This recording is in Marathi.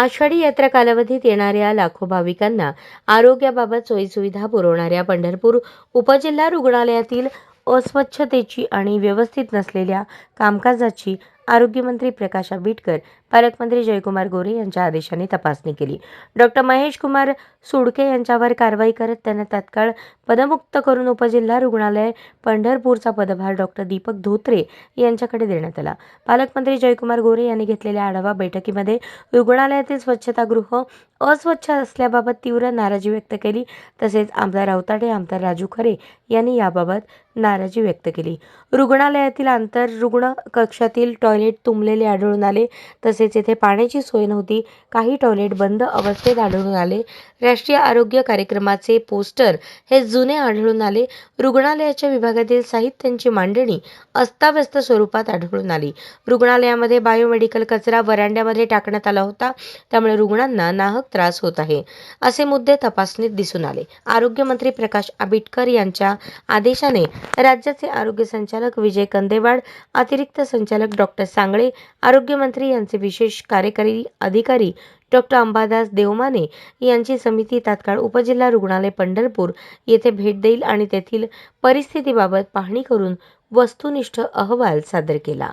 आषाढी यात्रा कालावधीत येणाऱ्या लाखो भाविकांना आरोग्याबाबत सोयीसुविधा पुरवणाऱ्या पंढरपूर उपजिल्हा रुग्णालयातील अस्वच्छतेची आणि व्यवस्थित नसलेल्या कामकाजाची आरोग्यमंत्री प्रकाश आंबेडकर पालकमंत्री जयकुमार गोरे यांच्या आदेशाने तपासणी केली. डॉक्टर महेश कुमार सुडके यांच्यावर कारवाई करत त्यांना तात्काळ पदमुक्त करून उपजिल्हा रुग्णालय पंढरपूरचा पदभार डॉक्टर दीपक धोत्रे यांच्याकडे देण्यात आला. पालकमंत्री जयकुमार गोरे यांनी घेतलेल्या आढावा बैठकीमध्ये रुग्णालयातील स्वच्छतागृह अस्वच्छ असल्याबाबत तीव्र नाराजी व्यक्त केली. तसेच आमदार अवताडे आमदार राजू खरे यांनी याबाबत नाराजी व्यक्त केली. रुग्णालयातील आंतररुग्ण कक्षातील टॉयलेट तुंबलेले आढळून आले. तसेच येथे पाण्याची सोय नव्हती. काही टॉयलेट बंद अवस्थेत आढळून आले. राष्ट्रीय आरोग्य कार्यक्रमाचे पोस्टर हे जुने आढळून आले. रुग्णालयाच्या विभागातील साहित्यांची मांडणी अस्ताव्यस्त स्वरूपात आढळून आली. रुग्णालयामध्ये बायोमेडिकल कचरा वरांड्यामध्ये टाकण्यात आला होता. त्यामुळे रुग्णांना नाहक त्रास होत आहे असे मुद्दे तपासणीत दिसून आले. आरोग्यमंत्री प्रकाश आंबेडकर यांच्या आदेशाने राज्याचे आरोग्य संचालक विजय कंदेवाड अतिरिक्त संचालक डॉक्टर सांगळे आरोग्यमंत्री यांचे विशेष कार्यकारी अधिकारी डॉक्टर अंबादास देवमाने यांची समिती तात्काळ उपजिल्हा रुग्णालय पंढरपूर येथे भेट देईल आणि तेथील परिस्थितीबाबत पाहणी करून वस्तुनिष्ठ अहवाल सादर केला.